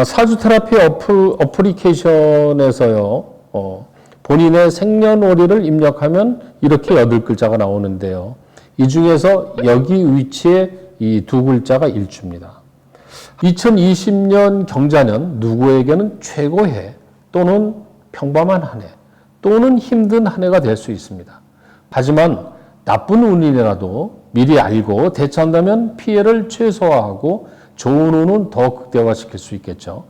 아, 사주 테라피 어플, 어플리케이션에서요, 어, 본인의 생년월일을 입력하면 이렇게 여덟 글자가 나오는데요. 이 중에서 여기 위치에 이 두 글자가 일주입니다. 2020년 경자년 누구에게는 최고해 또는 평범한 한 해 또는 힘든 한 해가 될 수 있습니다. 하지만 나쁜 운이라도 미리 알고 대처한다면 피해를 최소화하고 운은 더 극대화시킬 수 있겠죠.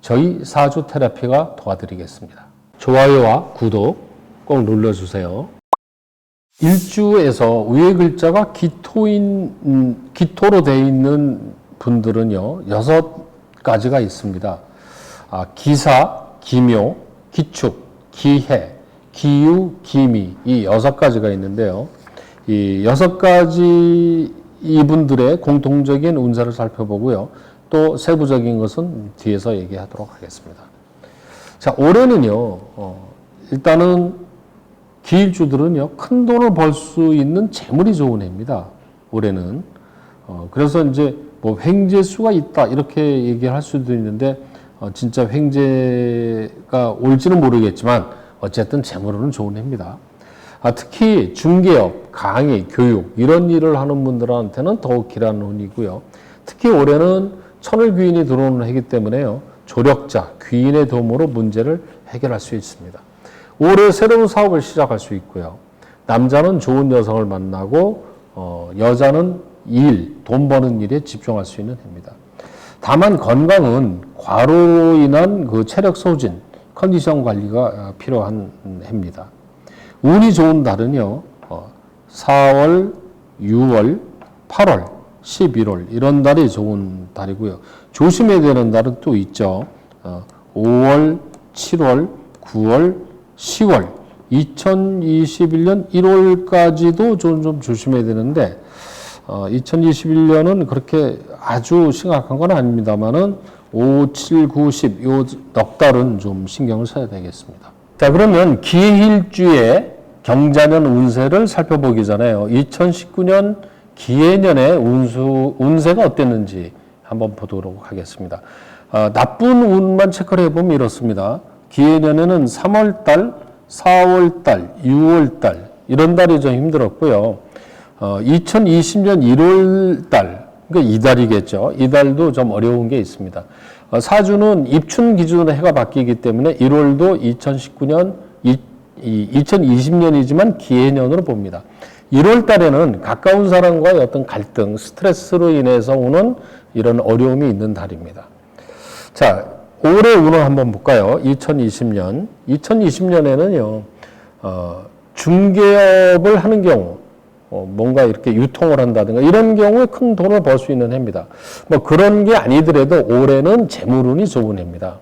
저희 사주 테라피가 도와드리겠습니다. 좋아요와 구독 꼭 눌러주세요. 일주에서 위의 글자가 기토인 음, 기토로 되어 있는 분들은요 여섯 가지가 있습니다. 아, 기사, 기묘, 기축, 기해, 기유, 기미 이 여섯 가지가 있는데요. 이 여섯 가지 이분들의 공통적인 운세를 살펴보고요. 또 세부적인 것은 뒤에서 얘기하도록 하겠습니다. 자 올해는요 어, 일단은 기일주들은요, 큰 돈을 벌 수 있는 재물이 좋은 해입니다. 올해는. 어, 그래서 이제 뭐 횡재수가 있다, 이렇게 얘기할 수도 있는데, 어, 진짜 횡재가 올지는 모르겠지만, 어쨌든 재물은 좋은 해입니다. 아, 특히 중개업, 강의, 교육, 이런 일을 하는 분들한테는 더욱 길한 운이고요. 특히 올해는 천을 귀인이 들어오는 해이기 때문에요, 조력자, 귀인의 도움으로 문제를 해결할 수 있습니다. 올해 새로운 사업을 시작할 수 있고요. 남자는 좋은 여성을 만나고 어, 여자는 일, 돈 버는 일에 집중할 수 있는 해입니다. 다만 건강은 과로 인한 그 체력 소진, 컨디션 관리가 어, 필요한 해입니다. 운이 좋은 달은요, 어, 4월, 6월, 8월, 11월 이런 달이 좋은 달이고요. 조심해야 되는 달은 또 있죠. 어, 5월, 7월, 9월, 10월, 2021년 1월까지도 좀, 좀 조심해야 되는데, 어, 2021년은 그렇게 아주 심각한 건 아닙니다만은 5, 7, 9, 10, 요 넉 달은 좀 신경을 써야 되겠습니다. 자, 그러면 기일주의 경자년 운세를 살펴보기 전에요. 2019년 기해년의 운수, 운세가 어땠는지 한번 보도록 하겠습니다. 어, 나쁜 운만 체크를 해보면 이렇습니다. 기해년에는 3월달, 4월달, 6월달 이런 달이 좀 힘들었고요. 어, 2020년 1월달, 그러니까 이달이겠죠. 이달도 좀 어려운 게 있습니다. 어, 사주는 입춘 기준으로 해가 바뀌기 때문에 1월도 2019년, 이, 이 2020년이지만 기해년으로 봅니다. 1월 달에는 가까운 사람과의 어떤 갈등, 스트레스로 인해서 오는 이런 어려움이 있는 달입니다. 자, 올해 운을 한번 볼까요? 2020년. 2020년에는요, 어, 중개업을 하는 경우, 어, 뭔가 이렇게 유통을 한다든가 이런 경우에 큰 돈을 벌 수 있는 해입니다. 뭐 그런 게 아니더라도 올해는 재물운이 좋은 해입니다.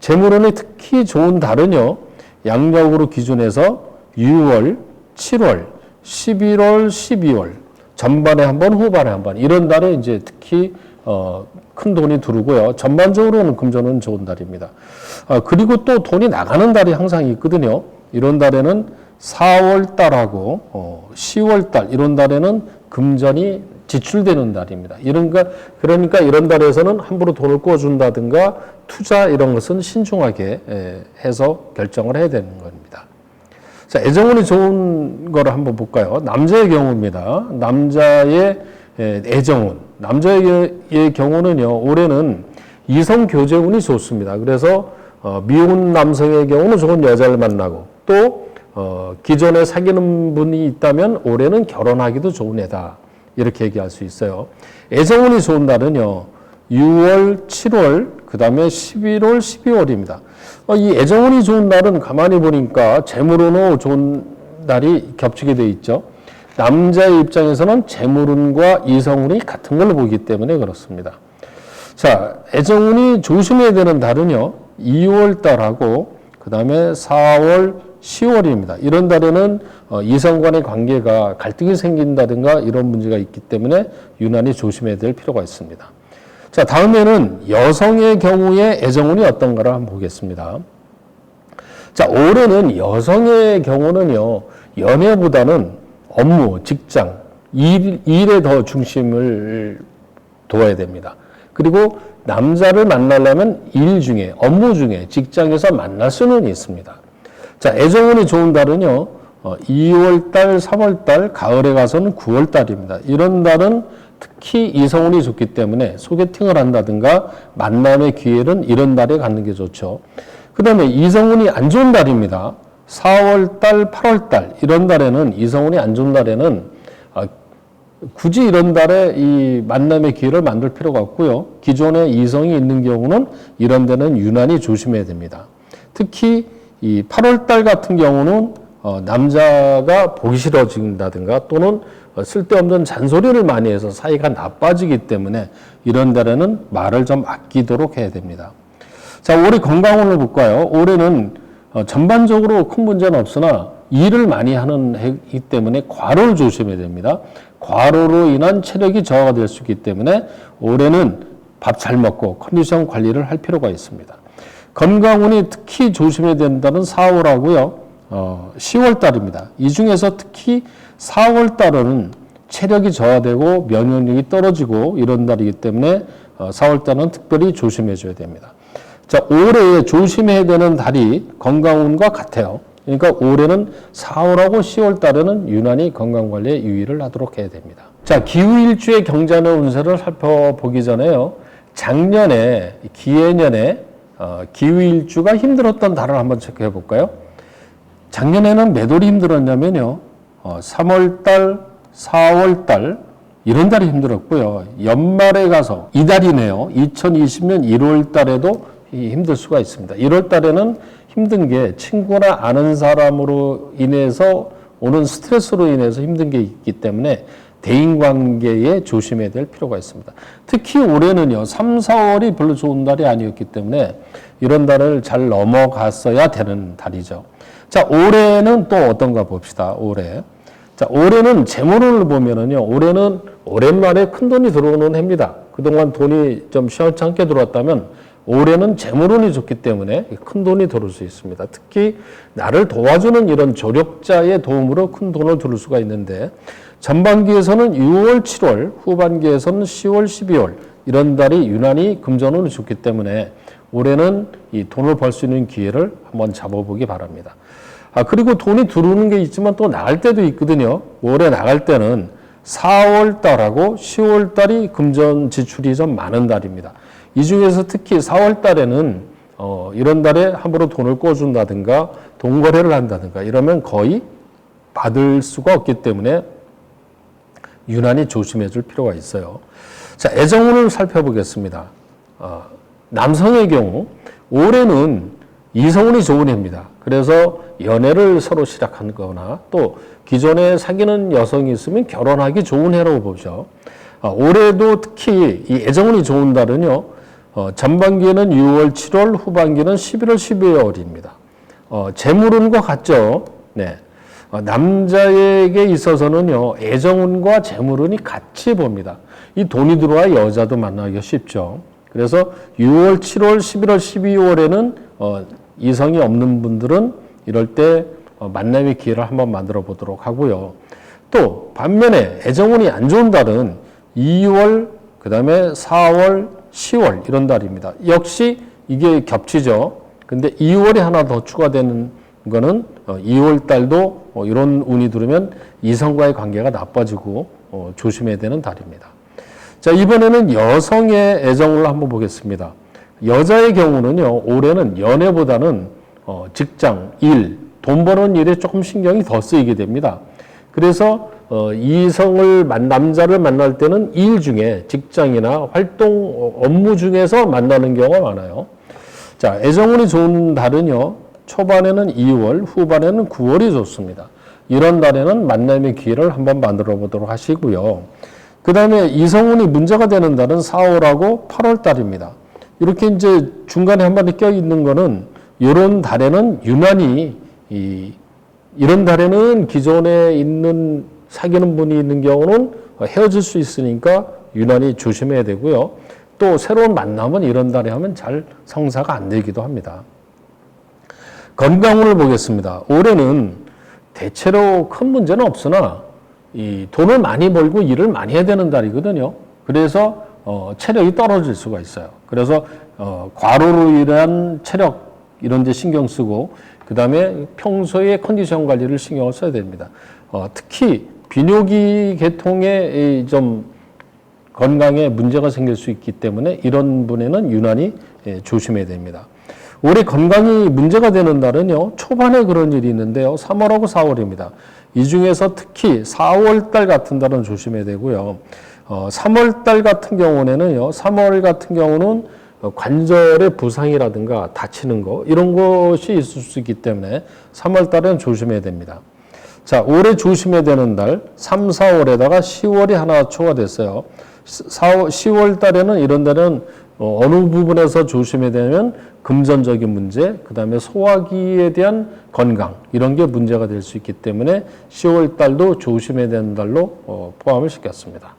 재물운이 특히 좋은 달은요, 양력으로 기준해서 6월, 7월, 11월, 12월, 전반에 한 번, 후반에 한 번, 이런 달에 이제 특히 어, 큰 돈이 들어오고요. 전반적으로는 금전은 좋은 달입니다. 아, 그리고 또 돈이 나가는 달이 항상 있거든요. 이런 달에는 4월 달하고 어, 10월 달 이런 달에는 금전이 지출되는 달입니다. 이런 거 그러니까 이런 달에서는 함부로 돈을 꿔준다든가 투자 이런 것은 신중하게 에, 해서 결정을 해야 되는 겁니다. 자, 애정운이 좋은 거를 한번 볼까요? 남자의 경우입니다. 남자의 에, 애정운. 남자의 경우는요, 올해는 이성 교제운이 좋습니다. 그래서 어, 미혼 남성의 경우는 좋은 여자를 만나고 또 어, 기존에 사귀는 분이 있다면 올해는 결혼하기도 좋은 해다. 이렇게 얘기할 수 있어요. 애정운이 좋은 날은요, 6월, 7월, 그 다음에 11월, 12월입니다. 어, 이 애정운이 좋은 날은 가만히 보니까 재물운으로 좋은 날이 겹치게 돼 있죠. 남자의 입장에서는 재물운과 이성운이 같은 걸 보기 때문에 그렇습니다. 자, 애정운이 조심해야 되는 달은요, 2월 달하고 그 다음에 4월, 10월입니다. 이런 달에는 어, 이성 간의 관계가 갈등이 생긴다든가 이런 문제가 있기 때문에 유난히 조심해야 될 필요가 있습니다. 자, 다음에는 여성의 경우에 애정운이 어떤가를 한번 보겠습니다. 자, 올해는 여성의 경우는요, 연애보다는 업무, 직장, 일, 일에 더 중심을 둬야 됩니다. 그리고 남자를 만나려면 일 중에, 업무 중에, 직장에서 만날 수는 있습니다. 자, 애정운이 좋은 달은요, 어, 2월달, 3월달, 가을에 가서는 9월달입니다. 이런 달은 특히 이성운이 좋기 때문에 소개팅을 한다든가 만남의 기회는 이런 달에 갖는 게 좋죠. 그 다음에 이성운이 안 좋은 달입니다. 4월달, 8월달, 이런 달에는, 이성운이 안 좋은 달에는 아, 굳이 이런 달에 이 만남의 기회를 만들 필요가 없고요. 기존에 이성이 있는 경우는 이런 데는 유난히 조심해야 됩니다. 특히 이 8월 달 같은 경우는 어, 남자가 보기 싫어진다든가 또는 어, 쓸데없는 잔소리를 많이 해서 사이가 나빠지기 때문에 이런 달에는 말을 좀 아끼도록 해야 됩니다. 자, 올해 건강운을 볼까요? 올해는 어, 전반적으로 큰 문제는 없으나 일을 많이 하는 해이기 때문에 과로를 조심해야 됩니다. 과로로 인한 체력이 저하가 될 수 있기 때문에 올해는 밥 잘 먹고 컨디션 관리를 할 필요가 있습니다. 건강운이 특히 조심해야 된다는 4월하고요. 어, 10월 달입니다. 이 중에서 특히 4월 달은 체력이 저하되고 면역력이 떨어지고 이런 달이기 때문에 어, 4월 달은 특별히 조심해 줘야 됩니다. 자, 올해 조심해야 되는 달이 건강운과 같아요. 그러니까 올해는 4월하고 10월 달에는 유난히 건강 관리에 유의를 하도록 해야 됩니다. 자, 기후일주의 경자년 운세를 살펴보기 전에요. 작년에 기해년에 어, 기후일주가 힘들었던 달을 한번 체크해 볼까요? 작년에는 매돌이 힘들었냐면요. 어, 3월달, 4월달 이런 달이 힘들었고요. 연말에 가서 이 달이네요. 2020년 1월 달에도 힘들 수가 있습니다. 1월 달에는 힘든 게 친구나 아는 사람으로 인해서 오는 스트레스로 인해서 힘든 게 있기 때문에 대인 관계에 조심해야 될 필요가 있습니다. 특히 올해는요, 3, 4월이 별로 좋은 달이 아니었기 때문에 이런 달을 잘 넘어갔어야 되는 달이죠. 자, 올해는 또 어떤가 봅시다. 올해. 자, 올해는 재물을 보면은요, 올해는 오랜만에 큰 돈이 들어오는 해입니다. 그동안 돈이 좀 시원찮게 들어왔다면 올해는 재물운이 좋기 때문에 큰 돈이 들어올 수 있습니다. 특히 나를 도와주는 이런 조력자의 도움으로 큰 돈을 들을 수가 있는데 전반기에서는 6월, 7월, 후반기에서는 10월, 12월 이런 달이 유난히 금전운이 좋기 때문에 올해는 이 돈을 벌 수 있는 기회를 한번 잡아보기 바랍니다. 아, 그리고 돈이 들어오는 게 있지만 또 나갈 때도 있거든요. 올해 나갈 때는 4월 달하고 10월 달이 금전 지출이 좀 많은 달입니다. 이 중에서 특히 4월 달에는 어, 이런 달에 함부로 돈을 꿔준다든가 돈 거래를 한다든가 이러면 거의 받을 수가 없기 때문에 유난히 조심해 줄 필요가 있어요. 자, 애정운을 살펴보겠습니다. 어, 남성의 경우 올해는 이성운이 좋은 해입니다. 그래서 연애를 서로 시작한 거나 또 기존에 사귀는 여성이 있으면 결혼하기 좋은 해라고 보죠. 어, 올해도 특히 이 애정운이 좋은 달은요, 어, 전반기에는 6월, 7월, 후반기는 11월, 12월입니다. 어, 재물운과 같죠. 네. 어, 남자에게 있어서는요, 애정운과 재물운이 같이 봅니다. 이 돈이 들어와 여자도 만나기가 쉽죠. 그래서 6월, 7월, 11월, 12월에는 어, 이성이 없는 분들은 이럴 때 어, 만남의 기회를 한번 만들어 보도록 하고요. 또 반면에 애정운이 안 좋은 달은 2월, 그 다음에 4월, 10월 이런 달입니다. 역시 이게 겹치죠. 근데 2월에 하나 더 추가되는 거는 2월 달도 어, 이런 운이 들으면 이성과의 관계가 나빠지고 어, 조심해야 되는 달입니다. 자, 이번에는 여성의 애정을 한번 보겠습니다. 여자의 경우는요, 올해는 연애보다는 어, 직장, 일, 돈 버는 일에 조금 신경이 더 쓰이게 됩니다. 그래서 어, 이성을 만, 남자를 만날 때는 일 중에 직장이나 활동 어, 업무 중에서 만나는 경우가 많아요. 자, 애정운이 좋은 달은요. 초반에는 2월, 후반에는 9월이 좋습니다. 이런 달에는 만남의 기회를 한번 만들어 보도록 하시고요. 그 다음에 이성운이 문제가 되는 달은 4월하고 8월 달입니다. 이렇게 이제 중간에 한 번에 껴 있는 거는 이런 달에는 유난히 이, 이런 달에는 기존에 있는 사귀는 분이 있는 경우는 헤어질 수 있으니까 유난히 조심해야 되고요. 또 새로운 만남은 이런 달에 하면 잘 성사가 안 되기도 합니다. 건강운을 보겠습니다. 올해는 대체로 큰 문제는 없으나 이 돈을 많이 벌고 일을 많이 해야 되는 달이거든요. 그래서 어, 체력이 떨어질 수가 있어요. 그래서 어, 과로로 인한 체력 이런 데 신경 쓰고 그 다음에 평소에 컨디션 관리를 신경을 써야 됩니다. 어, 특히 비뇨기 계통에 이좀 건강에 문제가 생길 수 있기 때문에 이런 분에는 유난히 예, 조심해야 됩니다. 올해 건강이 문제가 되는 달은요, 초반에 그런 일이 있는데요, 3월하고 4월입니다. 이 중에서 특히 4월 달 같은 달은 조심해야 되고요. 어, 3월 달 같은 경우에는요, 3월 같은 경우는 어, 관절의 부상이라든가 다치는 거, 이런 것이 있을 수 있기 때문에 3월 달은 조심해야 됩니다. 자, 올해 조심해야 되는 달, 3, 4월에다가 10월이 하나 초과됐어요. 4, 10월 달에는 이런 달은 어, 어느 부분에서 조심해야 되면 금전적인 문제, 그 다음에 소화기에 대한 건강, 이런 게 문제가 될 수 있기 때문에 10월 달도 조심해야 되는 달로 어, 포함을 시켰습니다.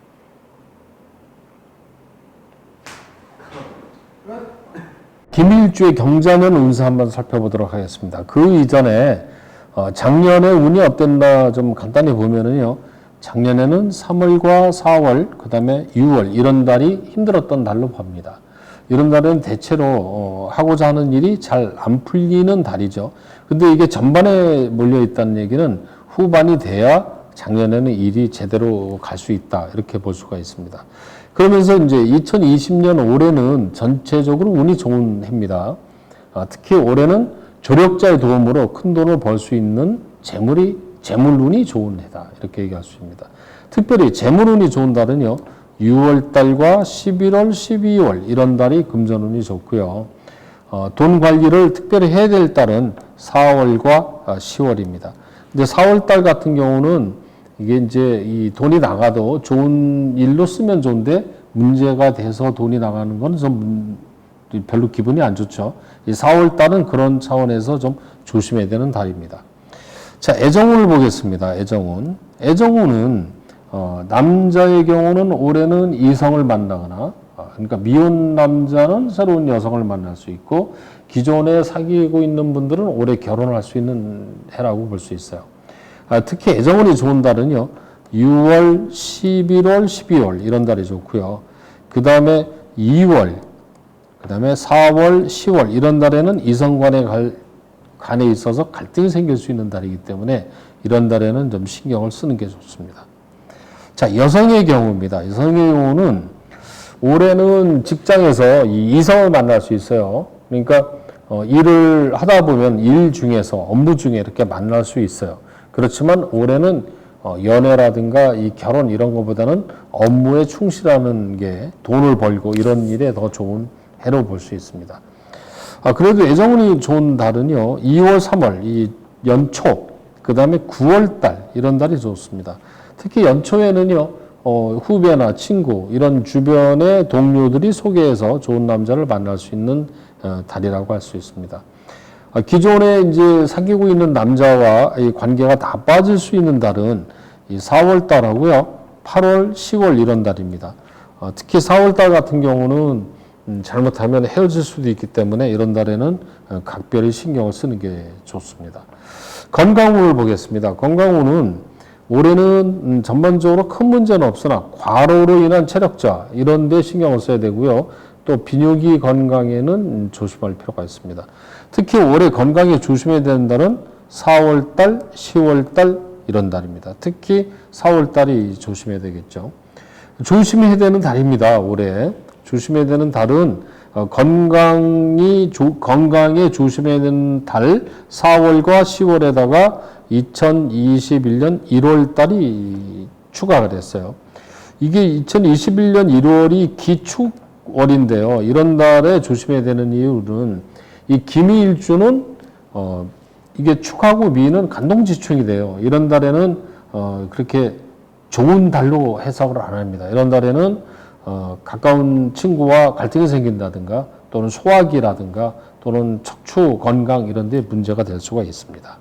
김일주의 경자년 운세 한번 살펴보도록 하겠습니다. 그 이전에 어, 작년에 운이 어땠나 좀 간단히 보면은요. 작년에는 3월과 4월, 그 다음에 6월 이런 달이 힘들었던 달로 봅니다. 이런 달은 대체로 어, 하고자 하는 일이 잘 안 풀리는 달이죠. 근데 이게 전반에 몰려 있다는 얘기는 후반이 돼야 작년에는 일이 제대로 갈 수 있다 이렇게 볼 수가 있습니다. 그러면서 이제 2020년 올해는 전체적으로 운이 좋은 해입니다. 아, 특히 올해는 조력자의 도움으로 큰 돈을 벌 수 있는 재물이 재물운이 좋은 해다 이렇게 얘기할 수 있습니다. 특별히 재물운이 좋은 달은요 6월 달과 11월, 12월 이런 달이 금전운이 좋고요. 어, 돈 관리를 특별히 해야 될 달은 4월과 10월입니다. 근데 4월 달 같은 경우는 이게 이제 이 돈이 나가도 좋은 일로 쓰면 좋은데 문제가 돼서 돈이 나가는 건 좀 별로 기분이 안 좋죠. 이 4월 달은 그런 차원에서 좀 조심해야 되는 달입니다. 자, 애정운을 보겠습니다. 애정운. 애정운은 어, 남자의 경우는 올해는 이성을 만나거나 어, 그러니까 미혼 남자는 새로운 여성을 만날 수 있고 기존에 사귀고 있는 분들은 올해 결혼할 수 있는 해라고 볼 수 있어요. 아, 특히 애정운이 좋은 달은요. 6월, 11월, 12월 이런 달이 좋고요. 그 다음에 2월, 그 다음에 4월, 10월 이런 달에는 이성 간에, 갈, 간에 있어서 갈등이 생길 수 있는 달이기 때문에 이런 달에는 좀 신경을 쓰는 게 좋습니다. 자, 여성의 경우입니다. 여성의 경우는 올해는 직장에서 이 이성을 만날 수 있어요. 그러니까 어, 일을 하다 보면 일 중에서 업무 중에 이렇게 만날 수 있어요. 그렇지만 올해는 어, 연애라든가 이 결혼 이런 것보다는 업무에 충실하는 게 돈을 벌고 이런 일에 더 좋은 해로 볼 수 있습니다. 아, 그래도 애정운이 좋은 달은요, 2월, 3월, 이 연초, 그 다음에 9월 달, 이런 달이 좋습니다. 특히 연초에는요, 어, 후배나 친구, 이런 주변의 동료들이 소개해서 좋은 남자를 만날 수 있는 어, 달이라고 할 수 있습니다. 아, 기존에 이제 사귀고 있는 남자와 이 관계가 다 빠질 수 있는 달은 이 4월 달하고요, 8월, 10월 이런 달입니다. 어, 특히 4월 달 같은 경우는 음, 잘못하면 헤어질 수도 있기 때문에 이런 달에는 어, 각별히 신경을 쓰는 게 좋습니다. 건강운을 보겠습니다. 건강운은 올해는 음, 전반적으로 큰 문제는 없으나 과로로 인한 체력자 이런 데 신경을 써야 되고요. 또 비뇨기 건강에는 음, 조심할 필요가 있습니다. 특히 올해 건강에 조심해야 되는 달은 4월 달, 10월 달 이런 달입니다. 특히 4월 달이 조심해야 되겠죠. 조심해야 되는 달입니다. 올해. 조심해야 되는 달은 어, 건강이 조, 건강에 조심해야 되는 달 4월과 10월에다가 2021년 1월 달이 추가가 됐어요. 이게 2021년 1월이 기축월인데요. 이런 달에 조심해야 되는 이유는 이 기미일주는 어, 이게 축하고 미는 간동지충이 돼요. 이런 달에는 어, 그렇게 좋은 달로 해석을 안 합니다. 이런 달에는 어, 가까운 친구와 갈등이 생긴다든가 또는 소화기라든가 또는 척추 건강 이런 데 문제가 될 수가 있습니다.